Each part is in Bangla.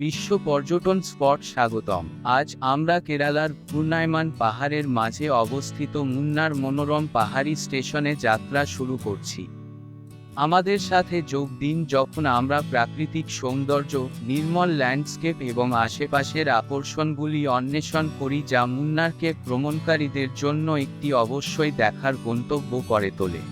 বিশ্ব পর্যটন স্পট স্বাগতম। আজ আমরা কেরালার ঘূর্ণায়মান পাহাড়ের মাঝে অবস্থিত মুন্নার মনোরম পাহাড়ি স্টেশনে যাত্রা শুরু করছি। আমাদের সাথে যোগ দিন যখন আমরা প্রাকৃতিক সৌন্দর্য, নির্মল ল্যান্ডস্কেপ এবং আশেপাশের আকর্ষণগুলি অন্বেষণ করি যা মুন্নারকে ভ্রমণকারীদের জন্য একটি অবশ্যই দেখার গন্তব্য করে তোলে।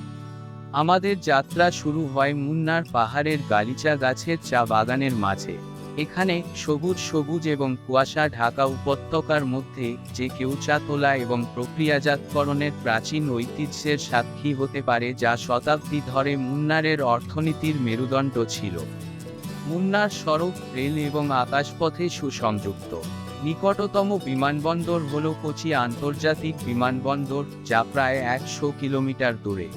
আমাদের যাত্রা শুরু হয় মুন্নার পাহাড়ের গালিচা গাছের চা বাগানের মাঝে। এখানে সবুজ সবুজ এবং কুয়াশা ঢাকা উপত্যকার মধ্যে যে কেউ চা তোলা এবং প্রক্রিয়াজাতকরণের প্রাচীন ঐতিহ্যের সাক্ষী হতে পারে যা শতাব্দী ধরে মুন্নারের অর্থনীতির মেরুদণ্ড ছিল। মুন্নার সড়ক, রেল এবং আকাশপথে সুসংযুক্ত। নিকটতম বিমানবন্দর হল কোচি আন্তর্জাতিক বিমানবন্দর, যা প্রায় একশো কিলোমিটার দূরে।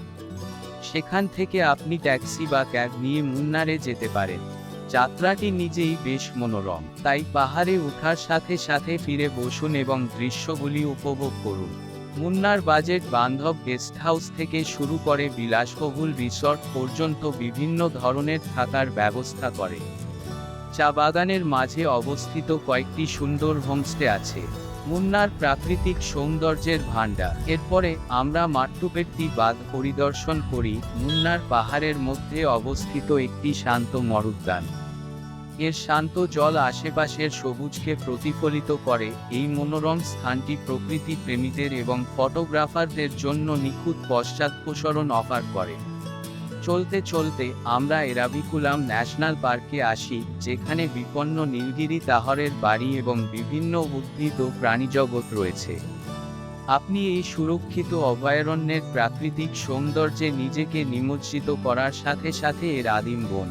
সেখান থেকে আপনি ট্যাক্সি বা ক্যাব নিয়ে মুন্নারে যেতে পারেন। যাত্রাটি নিজেই বেশ মনোরম। তাই পাহাড়ে উঠার সাথে সাথে ফিরে বসুন এবং দৃশ্যগুলি উপভোগ করুন। মুন্নার বাজেট বান্ধব গেস্ট হাউস থেকে শুরু করে বিলাসবহুল রিসর্ট পর্যন্ত বিভিন্ন ধরনের থাকার ব্যবস্থা করে। চা বাগানের মাঝে অবস্থিত কয়েকটি সুন্দর হোমস্টে আছে। মুন্নার প্রাকৃতিক সৌন্দর্যের ভাণ্ডার। এরপরে আমরা মাট্টুপেট্টি বাঁধ পরিদর্শন করি, মুন্নার পাহাড়ের মধ্যে অবস্থিত একটি শান্ত মরুদ্যান। এর শান্ত জল আশেপাশের সবুজকে প্রতিফলিত করে, এই মনোরম স্থানটি প্রকৃতি প্রেমীদের এবং ফটোগ্রাফারদের জন্য নিখুঁত পশ্চাৎপসরণ অফার করে। চলতে চলতে আমরা এরাভিকুলাম ন্যাশনাল পার্কে আসি, যেখানে বিপন্ন নীলগিরি তাহরের বাড়ি এবং বিভিন্ন উদ্ভিদ ও প্রাণীজগৎ রয়েছে। আপনি এই সুরক্ষিত অভয়ারণ্যের প্রাকৃতিক সৌন্দর্যে নিজেকে নিমজ্জিত করার সাথে সাথে এর আদিম বন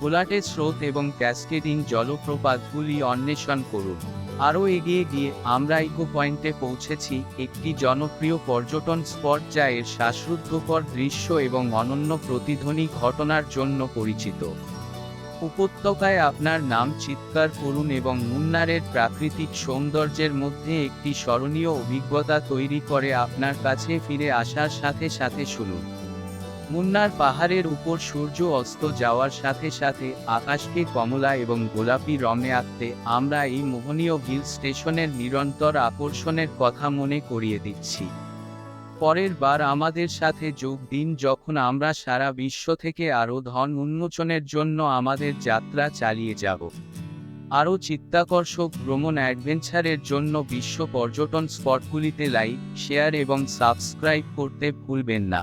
গোলাটে স্রোত এবং ক্যাসকেডিং জলপ্রপাতগুলি অন্বেষণ করুন। আরও এগিয়ে গিয়ে আমরা ইকো পয়েন্টে পৌঁছেছি, একটি জনপ্রিয় পর্যটন স্পট যা এর শ্বাসরুদ্ধকর দৃশ্য এবং অনন্য প্রতিধ্বনি ঘটনার জন্য পরিচিত। উপত্যকায় আপনার নাম চিৎকার করুন এবং মুন্নারের প্রাকৃতিক সৌন্দর্যের মধ্যে একটি স্মরণীয় অভিজ্ঞতা তৈরি করে আপনার কাছে ফিরে আসার সাথে সাথে শুনুন। মুন্নার পাহাড়ের উপর সূর্য অস্ত যাওয়ার সাথে সাথে আকাশকে কমলা এবং গোলাপি রঙে আঁকতে আমরা এই মোহনীয় হিল স্টেশনের নিরন্তর আকর্ষণের কথা মনে করিয়ে দিচ্ছি। পরের বার আমাদের সাথে যোগ দিন যখন আমরা সারা বিশ্ব থেকে আরও ধন উন্মোচনের জন্য আমাদের যাত্রা চালিয়ে যাব। আরও চিত্তাকর্ষক ভ্রমণ অ্যাডভেঞ্চারের জন্য বিশ্ব পর্যটন স্পটগুলিতে লাইক, শেয়ার এবং সাবস্ক্রাইব করতে ভুলবেন না।